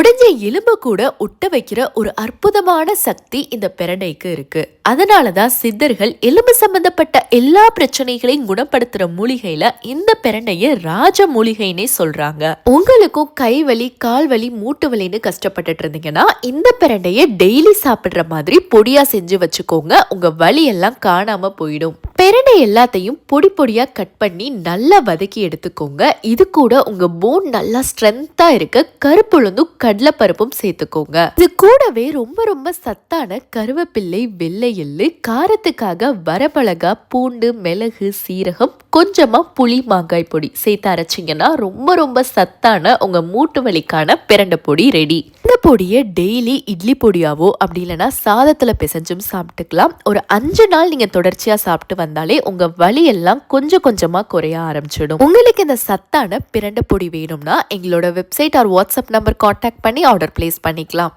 உடைஞ்ச எலும்பு கூட ஒட்ட வைக்கிற ஒரு அற்புதமான சக்தி இந்த பிரண்டைக்கு இருக்கு. அதனாலதான் சித்தர்கள் எலும்பு சம்பந்தப்பட்ட எல்லா பிரச்சனைகளையும் குணப்படுத்துற மூலிகையில இந்த பிரண்டைய ராஜ மூலிகைன்னே சொல்றாங்க. உங்களுக்கும் கை வலி கால் வலி மூட்டு வலின்னு கஷ்டப்பட்டுட்டு இருந்தீங்கன்னா இந்த பிரண்டைய டெய்லி சாப்பிடுற மாதிரி பொடியா செஞ்சு வச்சுக்கோங்க. உங்க வலி எல்லாம் காணாம போயிடும். பிரண்டை எல்லாத்தையும் பொடி பொடியா கட் பண்ணி நல்லா வதக்கி எடுத்துக்கோங்க. இது கூட உங்க போன் நல்லா ஸ்ட்ரென்த்தா இருக்க கருப்புளுந்தும் கடலைப்பருப்பும் சேர்த்துக்கோங்க. இது கூடவே ரொம்ப ரொம்ப சத்தான கருவேப்பிள்ளை வெள்ளை எள்ளு காரத்துக்காக வரமிளகா பூண்டு மிளகு சீரகம் கொஞ்சமாக புளி மாங்காய் பொடி சேர்த்து அரைச்சிங்கன்னா ரொம்ப ரொம்ப சத்தான உங்கள் மூட்டு வலிக்கான பிரண்டை பொடி ரெடி இந்த பொடியை டெய்லி இட்லி பொடியாவோ அப்படி இல்லைன்னா சாதத்தில் பிசைஞ்சும் சாப்பிட்டுக்கலாம். ஒரு அஞ்சு நாள் நீங்கள் தொடர்ச்சியாக சாப்பிட்டு வந்தாலே உங்கள் வலி எல்லாம் கொஞ்சம் கொஞ்சமாக குறைய ஆரம்பிச்சிடும். உங்களுக்கு இந்த சத்தான பிரண்டை பொடி வேணும்னா எங்களோட website or WhatsApp number contact பண்ணி ஆர்டர் பிளேஸ் பண்ணிக்கலாம்.